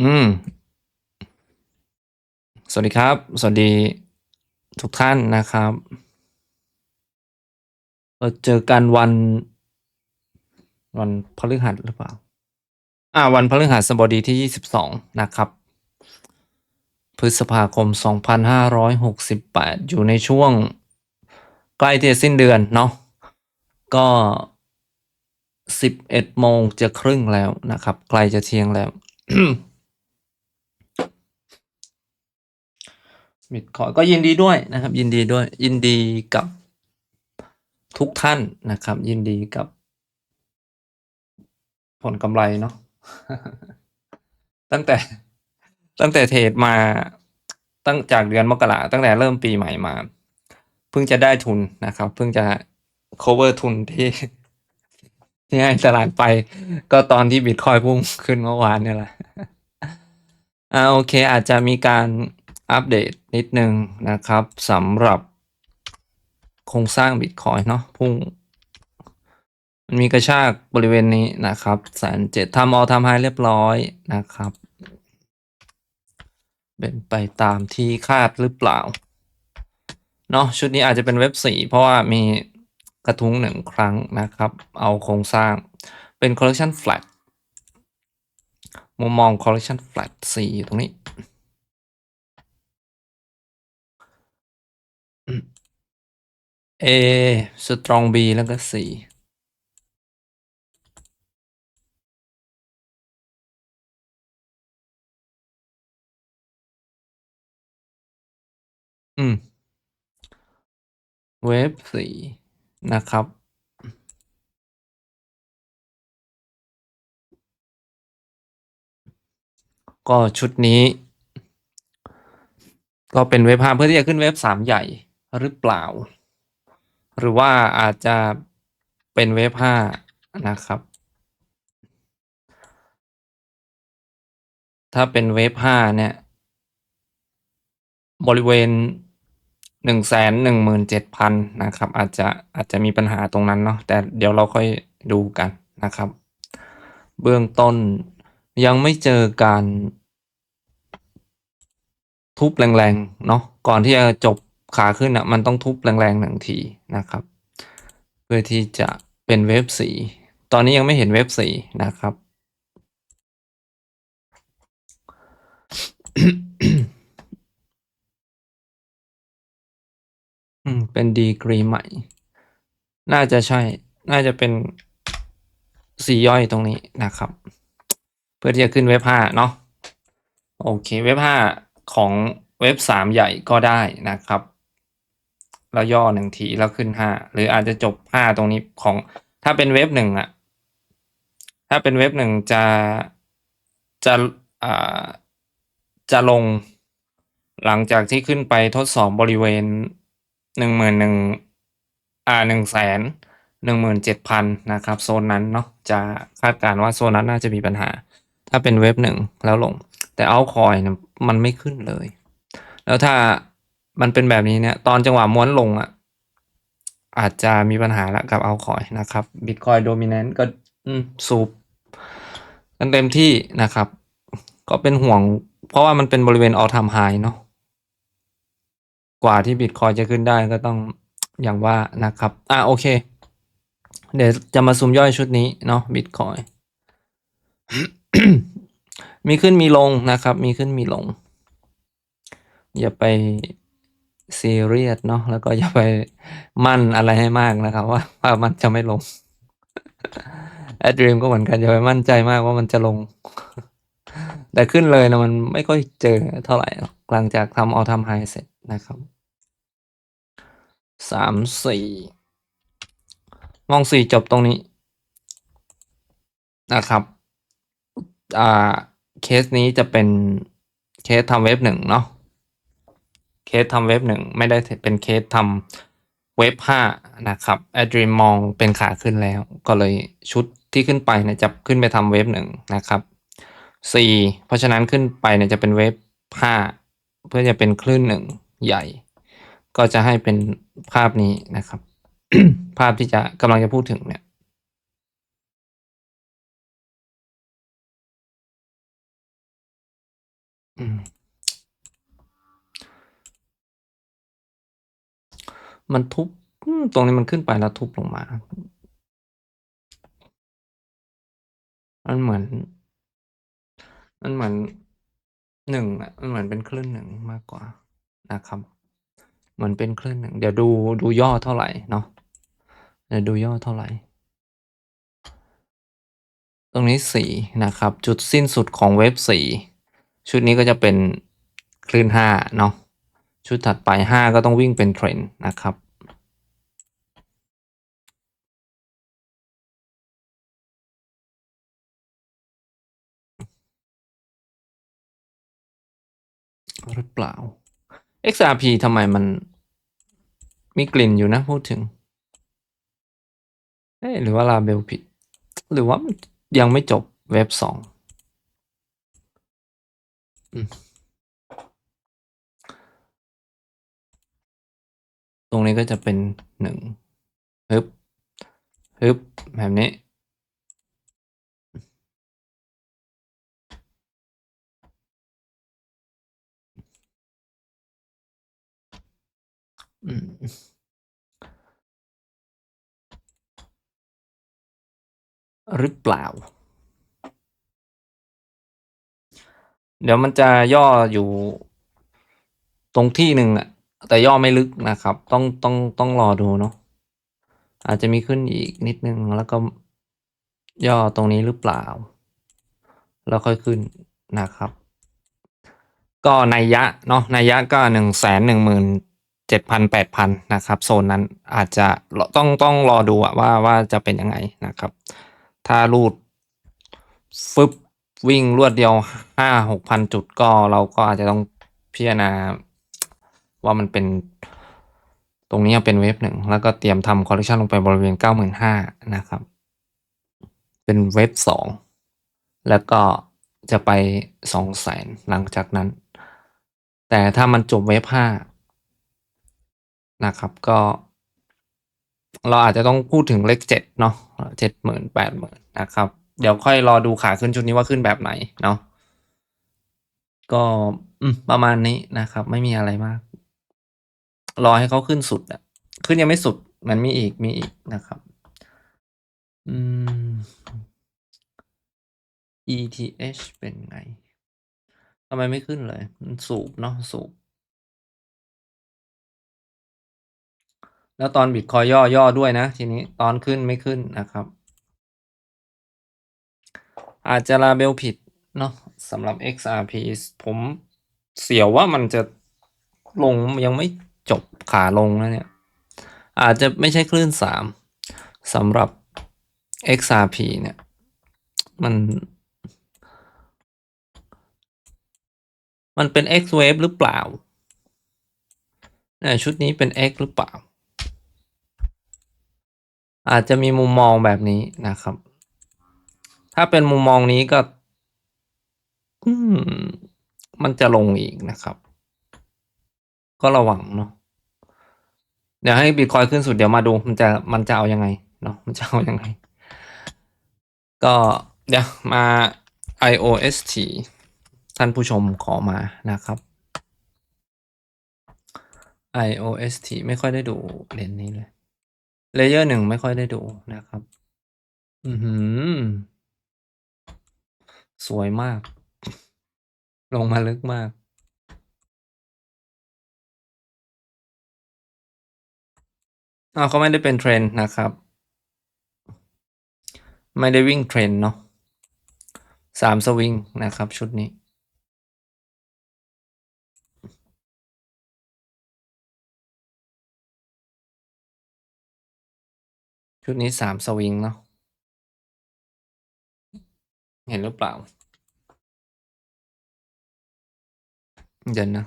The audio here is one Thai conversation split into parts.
อืม สวัสดีครับ สวัสดีทุกท่านนะครับ เราเจอกันวัน วันพฤหัสหรือเปล่า อ่า วันพฤหัสบดีที่22นะครับ พฤษภาคม2568อยหกสิบแปดอยู่ในช่วง ใกล้จะสิ้นเดือนเนาะ ก็11โมงจะครึ่งแล้วนะครับ ใกล้จะเที่ยงแล้ว บิตคอยก็ยินดีด้วยนะครับ ยินดีด้วย ยินดีกับทุกท่านนะครับ ยินดีกับ ผลกำไรเนาะตั้งแต่ตั้งแต่เทรดมาตั้งจากเดือนมกราตั้งแต่เริ่มปีใหม่มา เพิ่งจะได้ทุนนะครับ เพิ่งจะ cover ทุนที่ ที่ให้ตลาดไป ก็ตอนที่บิตคอยพุ่งขึ้นเมื่อวานเนี่ยแหละอ่าโอเค อาจจะมีการ อัปเดตนิดนึงนะครับสำหรับโครงสร้างบิตคอยเนาะพุ่ง มันมีกระชากบริเวณนี้นะครับแสนเจ็ดทำออทำไฮเรียบร้อยนะครับ เป็นไปตามที่คาดหรือเปล่าเนาะชุดนี้อาจจะเป็นเว็บสี่เพราะว่ามีกระทุ้งหนึ่งครั้งนะครับ เอาโครงสร้างเป็น collection flat มุมมอง collection flat สี่อยู่ตรงนี้ A strong B แล้วก็ C อืม เวฟสี่นะครับ ก็ชุดนี้ ก็เป็นเว็บห้าเพื่อที่จะขึ้นเว็บสามใหญ่หรือเปล่า หรือว่าอาจจะเป็นเว็บห้านะครับ ถ้าเป็นเว็บห้าเนี่ย บริเวณหนึ่งแสนหนึ่งหมื่นเจ็ดพันนะครับ อาจจะอาจจะมีปัญหาตรงนั้นเนาะแต่เดี๋ยวเราค่อยดูกันนะครับ เบื้องต้นยังไม่เจอการทุบแรงๆ เนาะก่อนที่จะจบ ขาขึ้นอะมันต้องทุบแรงๆหนึ่งทีนะครับ เพื่อที่จะเป็นเวฟสีตอนนี้ยังไม่เห็นเวฟสีนะครับอืมเป็นดีกรีใหม่ น่าจะใช่ น่าจะเป็นสีย่อยตรงนี้นะครับ เพื่อที่จะขึ้นเว็บห้าเนาะโอเค เว็บห้าของเว็บสามใหญ่ก็ได้นะครับ แล้วย่อหนึ่งทีแล้วขึ้นห้าหรืออาจจะจบห้าตรงนี้ของถ้าเป็นเว็บหนึ่งอะถ้าเป็นเว็บหนึ่งจะจะอ่าจะลง หลังจากที่ขึ้นไปทดสอบบริเวณหนึ่งหมื่นหนึ่งอ่าหนึ่งแสนหนึ่งหมื่นเจ็ดพันนะครับ โซนนั้นเนาะจะคาดการณ์ว่าโซนนั้นน่าจะมีปัญหา ถ้าเป็นเว็บหนึ่งแล้วลง แต่เอาคอยนะมันไม่ขึ้นเลย แล้วถ้า มันเป็นแบบนี้เนี่ยตอนจังหวะม้วนลงอะ อาจจะมีปัญหาละกับเอาคอยนะครับบิตคอยโดมิ n น n ก็สูบกันเต็มที่นะครับ ก็เป็นห่วง เพราะว่ามันเป็นบริเวณออทามไฮเนาะกว่าที่บิตคอยจะขึ้นได้ก็ต้องอย่างว่านะครับ อะโอเค เดี๋ยวจะมาซูมย่อยชุดนี้เนาะบิตคอยมีขึ้นมีลงนะครับ มีขึ้นมีลง อย่าไป ซีเรียสเนาะแล้วก็อย่าไปมั่นอะไรให้มากนะครับ ว่าว่ามันจะไม่ลงแอดรีมก็เหมือนกันอย่าไปมั่นใจมากว่ามันจะลง แต่ขึ้นเลยนะมันไม่ค่อยเจอเท่าไหร่หลังจากทำเออทำไฮเสร็จนะครับสามสี่มองสี่จบตรงนี้นะครับอ่าเคสนี้จะเป็นเคสทำเว็บหนึ่งเนาะ เคสทำเว็บหนึ่งไม่ได้เป็นเคสทำเว็บห้านะครับแอดรีมมองเป็นขาขึ้นแล้ว ก็เลยชุดที่ขึ้นไปเนี่ยจะขึ้นไปทำเว็บหนึ่งนะครับสี่เพราะฉะนั้นขึ้นไปเนี่ยจะเป็นเว็บห้าเพื่อจะเป็นคลื่นหนึ่งใหญ่ ก็จะให้เป็นภาพนี้นะครับ ภาพที่จะกำลังจะพูดถึงเนี่ย อื มันทุบตรงนี้มันขึ้นไปแล้วทุบลงมา มันเหมือน มันเหมือนหนึ่งอะมันเหมือนเป็นคลื่นหนึ่งมากกว่านะครับ เหมือนเป็นคลื่นหนึ่ง เดี๋ยวดูดูย่อเท่าไหร่เนาะ เดี๋ยวดูย่อเท่าไหร่ ตรงนี้สี่นะครับ จุดสิ้นสุดของเว็บสี่ชุดนี้ก็จะเป็นคลื่นห้าเนาะ ชุดถัดไปห้าก็ต้องวิ่งเป็นเทรนด์นะครับ หรือเปล่า XRP ทำไมมันมีกลิ่นอยู่นะพูดถึงเอ๊หรือว่าลาเบลผิด หรือว่ายังไม่จบเว็บสองอืม รงนี้ก็จะเป็นหนึ่งฮึบฮึบแบบนี้ อืมหรือเปล่า เดี๋ยวมันจะย่ออยู่ตรงที่หนึ่งอะ แต่ย่อไม่ลึกนะครับ ต้องต้องต้องรอดูเนาะอาจจะมีขึ้นอีกนิดนึงแล้วก็ย่อตรงนี้หรือเปล่า แล้วค่อยขึ้นนะครับ ก็นัยยะเนาะนัยยะก็หนึ่งแสนหนึ่งหมื่นเจ็ดพันแปดพันนะครับ โซนนั้นอาจจะต้องต้องรอดูอะว่าว่าจะเป็นยังไงนะครับ ถ้ารูดฟึบวิ่งรวดเดียวห้าหกพันจุดก็เราก็อาจจะต้องพิจารณา ว่ามันเป็นตรงนี้เป็นเวฟหนึ่งแล้วก็เตรียมทำคอลเลคชันลงไปบริเวณเก้าหมื่นห้านะครับ เป็นเวฟสองแล้วก็จะไปสองแสนหลังจากนั้น แต่ถ้ามันจบเวฟห้านะครับก็ เราอาจจะต้องพูดถึงเลขเจ็ดเนาะเจ็ดหมื่นแปดหมื่นนะครับ เดี๋ยวค่อยรอดูขาขึ้นชุดนี้ว่าขึ้นแบบไหนเนาะก็ประมาณนี้นะครับ ไม่มีอะไรมาก รอให้เขาขึ้นสุดอะขึ้นยังไม่สุด มันมีอีกมีอีกนะครับ อืม ETH เป็นไงทำไมไม่ขึ้นเลย มันสูบเนาะสูบ แล้วตอนบิตคอยย่อย่อด้วยนะ ทีนี้ตอนขึ้นไม่ขึ้นนะครับ อาจจะลาเบลผิดเนาะสำหรับ XRP ผมเสียวว่ามันจะลงยังไม่ ขาลงแล้วเนี่ย อาจจะไม่ใช่คลื่นสามสำหรับ XRP เนี่ย มัน มันเป็น X wave หรือเปล่าเนี่ยชุดนี้เป็น X หรือเปล่า อาจจะมีมุมมองแบบนี้นะครับ ถ้าเป็นมุมมองนี้ก็มันจะลงอีกนะครับ ก็ระวังเนาะ เดี๋ยวให้บิตคอยขึ้นสุดเดี๋ยวมาดู มันจะมันจะเอายังไงเนาะมันจะเอายังไง ก็เดี๋ยวมา IOST ท่านผู้ชมขอมานะครับ IOST ไม่ค่อยได้ดูเลนนี้เลยเลเยอร์หนึ่งไม่ค่อยได้ดูนะครับ อือหือ สวยมาก ลงมาลึกมาก อ้าวเขาไม่ได้เป็นเทรนด์นะครับ ไม่ได้วิ่งเทรนด์เนาะสามสวิงนะครับ ชุดนี้ ชุดนี้สามสวิงเนาะเห็นหรือเปล่า เดี๋ยวนะ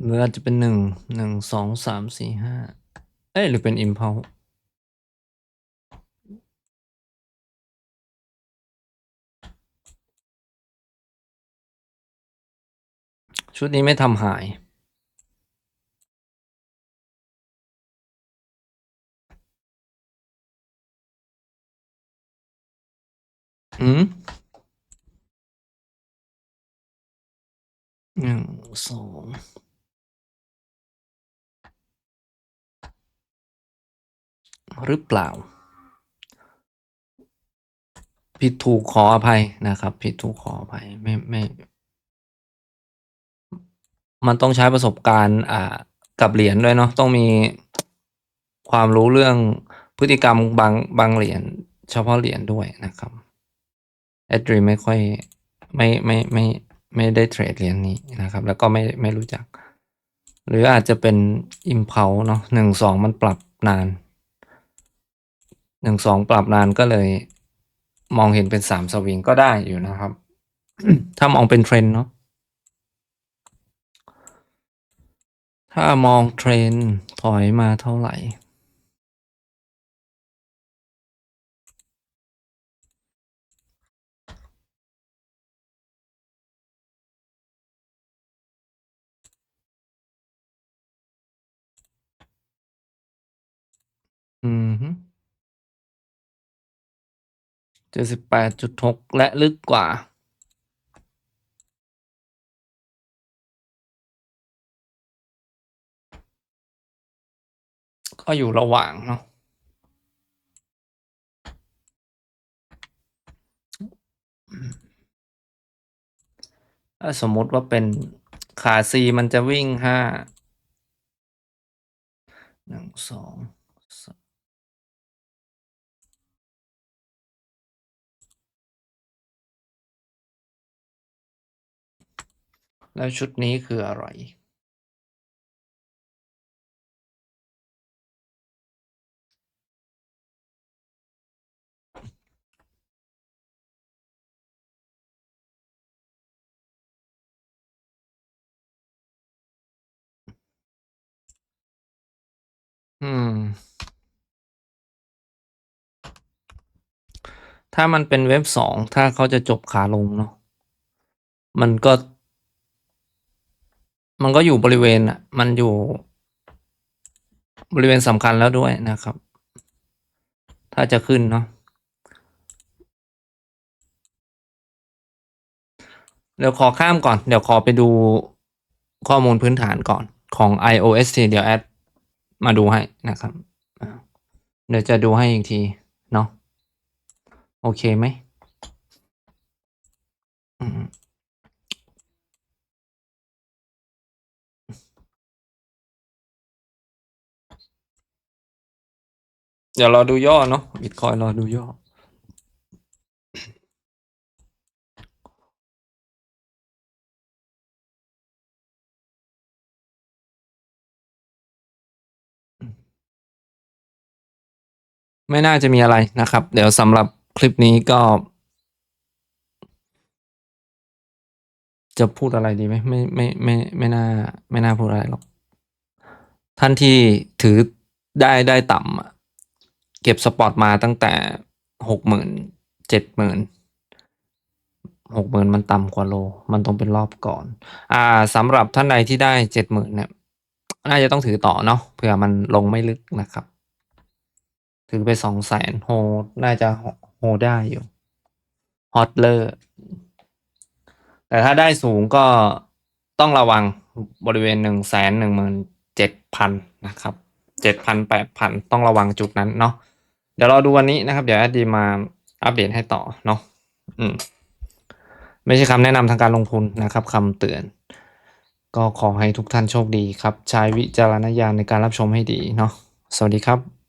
หรืออาจจะเป็นหนึ่งหนึ่งสองสามสี่ห้าเอ้ยหรือเป็นอินพาวชุดนี้ไม่ทำหาย อืมหนึ่งสอง หรือเปล่า ผิดถูกขออภัยนะครับ ผิดถูกขออภัยไม่ไม่ มันต้องใช้ประสบการณ์อ่ากับเหรียญด้วยเนาะต้องมีความรู้เรื่องพฤติกรรมบางบางเหรียญเฉพาะเหรียญด้วยนะครับแอดรีไม่ค่อยไม่ไม่ไม่ไม่ได้เทรดเหรียญนี้นะครับ แล้วก็ไม่ไม่รู้จัก หรืออาจจะเป็นอิมเพลเนาะหนึ่งสองมันปรับนาน หนึ่งสองปรับนานก็เลย มองเห็นเป็นสามสวิงก็ได้อยู่นะครับ ถ้ามองเป็นเทรนเนาะถ้ามองเทรนถอยมาเท่าไหร่อือฮึ เจ็ดสิบแปดจุดหกและลึกกว่า ก็อยู่ระหว่างเนาะถ้าสมมุติว่าเป็นขาซีมันจะวิ่งห้าหนึ่งสอง แล้วชุดนี้คืออะไรอืม ถ้ามันเป็นเว็บสอง ถ้าเขาจะจบขาลงเนาะ มันก็ มันก็อยู่บริเวณอะมันอยู่บริเวณสำคัญแล้วด้วยนะครับ ถ้าจะขึ้นเนาะเดี๋ยวขอข้ามก่อน เดี๋ยวขอไปดูข้อมูลพื้นฐานก่อนของ iOST เดี๋ยวแอดมาดูให้นะครับ เดี๋ยวจะดูให้อีกที เนาะโอเคไหมอืม เดี๋ยวรอดูย่อเนาะบิตคอยรอดูย่อ ไม่น่าจะมีอะไรนะครับ เดี๋ยวสำหรับคลิปนี้ก็ จะพูดอะไรดีไหมไม่ไม่ไม่ไม่น่า ไม่น่าพูดอะไรหรอก ท่านที่ถือได้ได้ต่ำอะ เก็บสปอร์ตมาตั้งแต่หกหมื่นเจ็ดหมื่นหกหมื่นมันต่ำกว่าโล มันต้องเป็นรอบก่อน อ่าสำหรับท่านใดที่ได้เจ็ดหมื่นเนี่ย น่าจะต้องถือต่อเนาะเผื่อมันลงไม่ลึกนะครับ ถือไปสองแสนโฮ น่าจะโฮได้อยู่ฮอตเลอร์แต่ถ้าได้สูงก็ต้องระวังบริเวณหนึ่งแสนหนึ่งหมื่นเจ็ดพันนะครับเจ็ดพันแปดพันต้องระวังจุดนั้นเนาะ เดี๋ยวเราดูวันนี้นะครับ เดี๋ยวแอดดีมาอัปเดตให้ต่อเนาะอืม ไม่ใช่คำแนะนำทางการลงทุนนะครับคำเตือน ก็ขอให้ทุกท่านโชคดีครับ ใช้วิจารณญาณในการรับชมให้ดีเนาะสวัสดีครับ